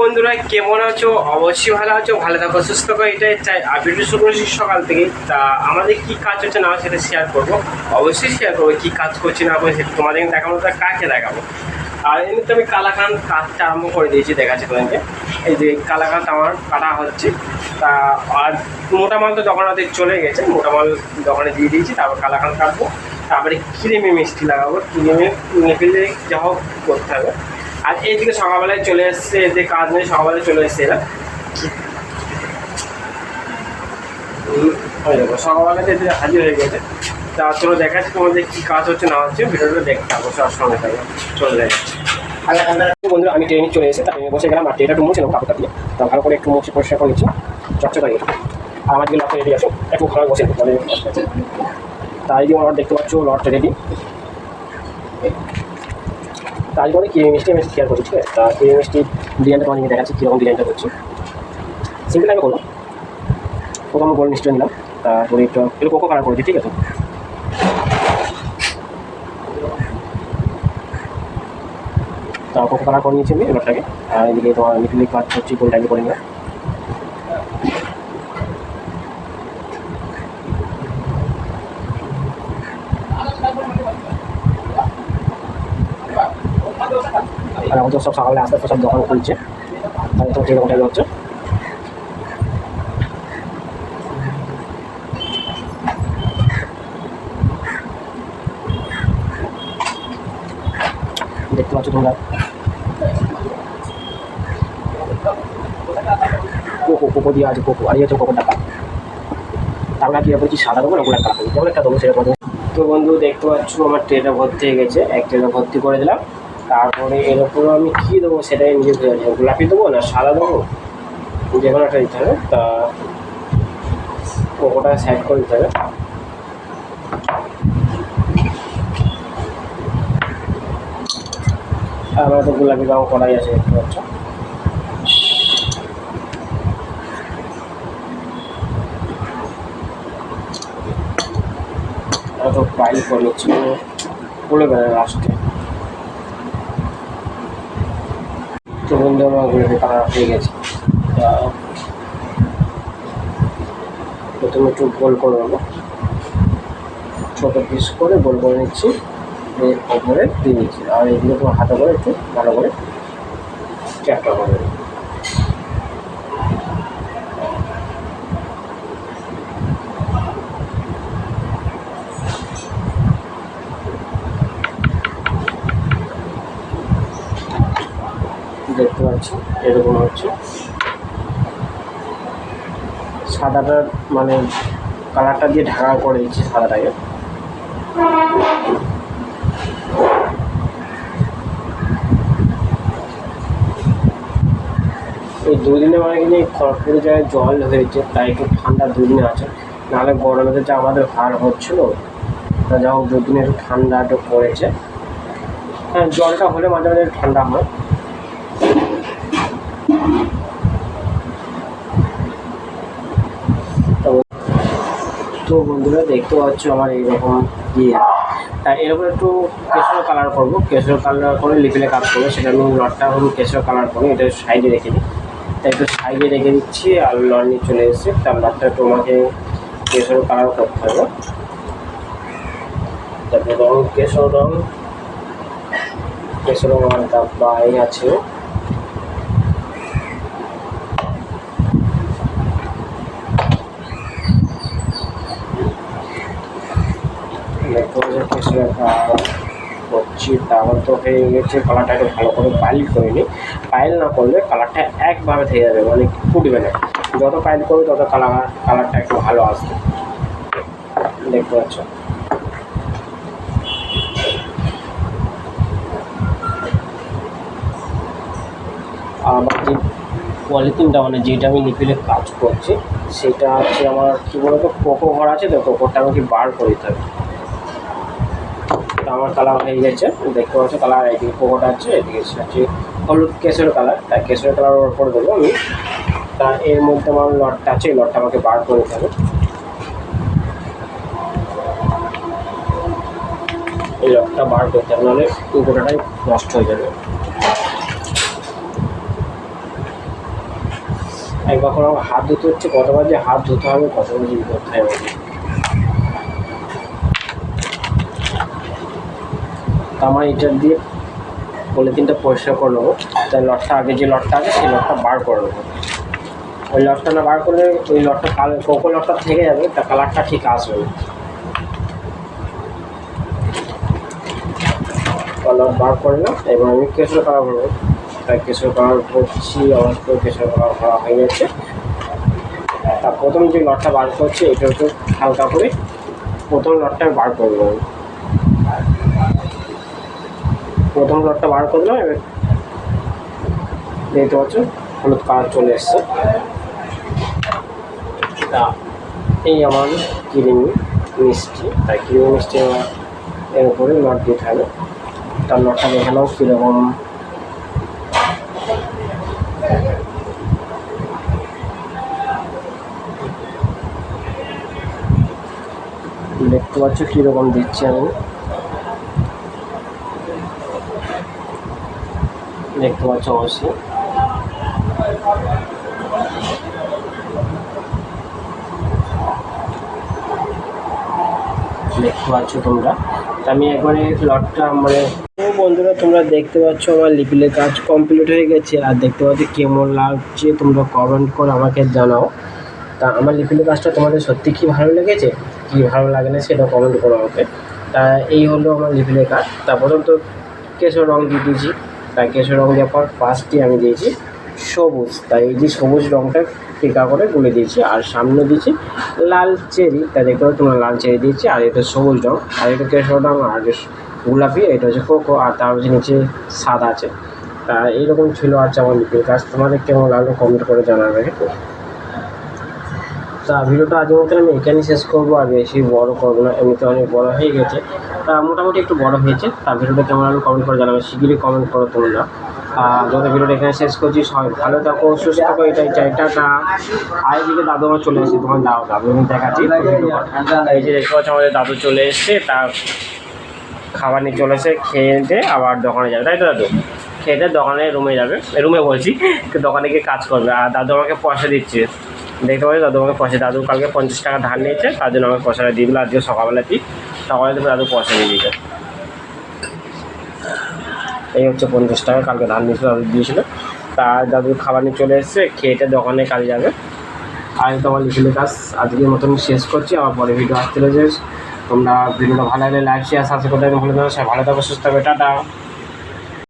বন্ধুরা, কেমন আছো? অবশ্যই ভালো আছো, ভালো থাকো, সুস্থ থাকো, এটাই চাই। আর শুরু সকাল থেকে। তা আমাদের কি কাজ হচ্ছে না সেটা শেয়ার করব। অবশ্যই শেয়ার করব কি কাজ করছি না করছি সেটা তোমাদের দেখাবো, তা কাকে দেখাবো। আর এমনিতে আমি কালাকান কাজটা আরম্ভ করে দিয়েছি, দেখাচ্ছি তোমাদেরকে। এই যে কালাকান্ত আমার কাটা হচ্ছে। তা আর মোটা মাল তো দোকানে চলে গেছে। মোটা মাল দোকানে দিয়ে দিয়েছি, তারপর কালাকান কাটবো। তারপরে ক্রিমে মিষ্টি লাগাবো। ক্রিমে নেপিলে যা হোক করতে হবে। আর এইদিকে সকালবেলায় চলে এসছে এদের কাজ নেই সকালবেলায় চলে এসছে এরা। হুম, ওই সকালবেলাতে এদের হাজির হয়ে গেছে। তা চলো দেখাচ্ছি তোমাদের কী কাজ হচ্ছে না হচ্ছে ভিডিওটা দেখতে থাকো সব সঙ্গে থাকো। চলে যাচ্ছে বন্ধু আমি ট্রেনে চলে এসে তাই বসে গেলাম আর ট্রেনটা একটু মুছে নেব কাপড়টা দিয়ে। তা ভালো করে একটু মুছে পরিষ্কার করে নিচ্ছি। হয়ে গেছে। আর আমার যে লটটা রেডি আছে। একটু ভালো বসে তাই দিয়ে আমার দেখতে পাচ্ছ লটটা রেডি তাই করে কি মিষ্টি আমি শেয়ার করছি, ঠিক আছে? তা কি মিষ্টি ডিজাইনটা তোমাকে দেখাচ্ছি, কীরকম ডিজাইনটা করছি সিম্পল আমি করব প্রথম গোল্ড মিষ্টি নিলাম। তারপরে একটু একটু কোকো কালার করেছি, ঠিক আছে? তা কোকো কালার করে নিয়েছি আমি এবারটাকে। আর এদিকে তোমার মিটিলিক কাজ করছি গোল্ড টাইপে করে নিলাম। আর আমাদের সব সকালে আস্তে আস্তে সব দোকান খুলছে। তাই তো যেরকম টাইপের হচ্ছে দেখতে পাচ্ছ তোমরা? কোকো কোকো দিয়ে আছে, কোকো। আর হচ্ছে কোকোর টাকা আমরা কি বলছি সাদা দেবো না গোলাপ দেবো একটা দেবো সেটা তো বন্ধু, দেখতে পাচ্ছ, আমার ট্রেটা ভর্তি হয়ে গেছে। এক ট্রেটা ভর্তি করে দিলাম। তারপরে এর উপরে আমি কী দেবো সেটাই নিজে বুঝে যাচ্ছে গোলাপি দেবো না, সাদা দেবো? যে কোনো একটা দিতে হবে। তা কোকোটা সাইড করে দিতে হবে। আমার তো গোলাপি রঙ করাই আছে, দেখতে পাচ্ছ? তো পাইল করে নিচ্ছি। পড়ে গেলে লাস্টে তো বন্ধু আমার কালার হয়ে গেছে। প্রথমে একটু গোল করে নেব। ছোটো পিস করে গোল করে নিচ্ছি ওপরে দিয়ে নিচ্ছি। আর এগুলো তোমার হাতে করে একটু ভালো করে চ্যাপটা করে দেবো। দেখতে পাচ্ছি এরকম হচ্ছে। সাদাটা মানে কালারটা দিয়ে ঢাকা করে দিচ্ছে সাদাটাকে। এই দুদিনে মানে কিন্তু এই খড়গপুরে জায়গায় জল হয়েছে, তাই একটু ঠান্ডা দুদিনে আছে। নাহলে গরমে যা আমাদের ভার হচ্ছিল তা যা হোক, দুদিনে একটু ঠান্ডা একটু পড়েছে। হ্যাঁ জলটা হলে মাঝে মাঝে ঠান্ডা হয়। তো বন্ধুরা দেখতে পাচ্ছ আমার এইরকম ইয়ে। তা এরকম একটু কেশর কালার করব। কেশর কালার করে লিপিলে কাজ করব। সেটা আমি লটটা হলো কেশর কালার করি, এটা সাইডে রেখে দিই। তাই একটু সাইডে রেখে দিচ্ছি আর লট নিয়ে চলে এসেছে। তার লটটা একটু আমাকে কেশর কালার করতে হবে। তারপরে রং, কেশর রং। কেশর রং আমার ডাব্বাই আছে দেখতে কেশরের করছি তারপর তো হয়ে গেছে কালারটা একটু ভালো করে পাইল করে নিই পাইল না করলে কালারটা একভাবে থেকে যাবে মানে ফুটবে না। যত পাইল করবে, তত কালার কালারটা একটু ভালো আসবে। দেখতে পাচ্ছ? আমার যে পলিথিনটা মানে যেটা আমি লিপিলে কাজ করছি, সেটা হচ্ছে আমার, কী বলতো কোকো ঘর আছে তো কোকোটা আমাকে বার করে দিতে হবে। আমার কালার হয়ে গেছে। দেখতে পাচ্ছ কালার এদিকে কোকোটা আছে, এদিকে হচ্ছে হলুদ কেশর কালার তাই কেশর কালার ওর উপরে দেবো আমি। তা এর মধ্যে আমার লটটা আছে, এই লটটা আমাকে বার করে দিতে হবে এই লটটা বার করতে হবে, নাহলে গোটাটাই নষ্ট হয়ে যাবে। একবার হাত ধুতে হচ্ছে, কতবার যে হাত ধুতে হবে, কতবার ই করতে হবে। তা আমার এটা দিয়ে পলিথিনটা পরিষ্কার করে নেব। তাই লটটা আগে যে লটটা আছে সেই লটটা বার করে নেব। ওই লটটা না বার করলে ওই লটটা কালো কোকো লটটা থেকে যাবে, তা কালারটা ঠিক আসবে কালার বার করে না এবং আমি কেশর কালার করব। তাই কেশর কালার করছি তো কেশর কালার করা হয়ে গেছে। তা প্রথম যে লটটা বার করছি, এটা একটু হালকা করে প্রথম লটটা বার করব প্রথম লটটা বার করলাম, এবার দেখতে পাচ্ছ, হলুদ কালার চলে এসছে। তা এই আমার ক্রিম মিষ্টি, তাই ক্রিম মিষ্টি আমার এর উপরে লট দিতে হবে তার লটটা দেখে নাও কীরকম। দেখতে পাচ্ছ কীরকম দিচ্ছি আমি। দেখতে পাচ্ছ অবশ্যই। দেখতে পাচ্ছ তোমরা। আমি একবারে লটটা মানে বন্ধুরা, তোমরা দেখতে পাচ্ছ আমার লিপিলের কাজ কমপ্লিট হয়ে গেছে। আর দেখতে পাচ্ছ কেমন লাগছে তোমরা কমেন্ট করে আমাকে জানাও। তা আমার লিপিলের কাজটা তোমাদের সত্যি কি ভালো লেগেছে? কি ভালো লাগে না সেটা কমেন্ট করো আমাকে। তা এই হলো আমার লিপিলের কাজ। তা প্রথম তো কেশর রং দিয়ে দিয়েছি। কেশর রং দেওয়ার পর ফার্স্টে আমি দিয়েছি সবুজ। তাই এই যে সবুজ রঙটা টিকা করে গুলে দিয়েছি। আর সামনে দিয়েছি লাল চেরি। তা দেখতে পাচ্ছি তোমরা লাল চেরি দিয়েছি, আর এটা সবুজ রং। আর এটা কেশর রং, আর গোলাপি, এটা হচ্ছে কোকো, আর তার হচ্ছে নিচে সাদা আছে। তা এইরকম ছিল আজকে আমার লিপির কাজ। তোমাদের কেমন লাগল কমেন্ট করে জানাবে। তা ভিডিওটা আজকের মতন আমি এখানেই শেষ করব, আর বেশি বড় করব না, এমনিতে অনেক বড় হয়ে গেছে। তা মোটামুটি একটু বড় হয়েছে, তা ভিডিওটা কেমন লাগল কমেন্ট করে জানাবে, শিগগিরই কমেন্ট করো তোমরা। আর যত ভিডিওটা এখানে শেষ করছি, সবাই ভালো থাকো, সুস্থ থাকো, এটাই চাই, টাটা। আর এদিকে দাদু আমার চলে এসেছে, তোমার দাও, দাদু আমি দেখাচ্ছি এই যে দেখতে পাচ্ছ, আমাদের দাদু চলে এসছে, তা খাবার নিয়ে চলে এসে খেয়ে আবার দোকানে যাবে, তাই তো দাদু? খেয়ে দোকানে রুমে যাবে রুমে বলছি দোকানে গিয়ে কাজ করবে, আর দাদু আমাকে পয়সা দিচ্ছে। দেখতে পাচ্ছি, দাদু আমাকে পয়সা, দাদু কালকে পঞ্চাশ টাকা ধার নিয়েছে, তার জন্য আমাকে পয়সাটা দিয়ে দিল। আজকে সকালবেলা দিই সকালে দেবে দাদু পয়সা দিয়ে দিয়েছে। এই হচ্ছে পঞ্চাশ টাকা, কালকে ধান নিয়েছিল, দাদু দিয়েছিল। তার দাদু খাবার নিয়ে চলে এসেছে খেয়েটা দোকানে কাজে যাবে। আর তোমার তো আমার লিখিলে কাজ, আজকের মতন শেষ করছি আবার পরে ভিডিও আসতে রয়েছে তোমরা ভিডিওটা ভালো লাগলে লাইক শেয়ার সাবস্ক্রাইব করতে ভুলে যাবে সবাই ভালো থাকো, সুস্থ থাকবে টাটা।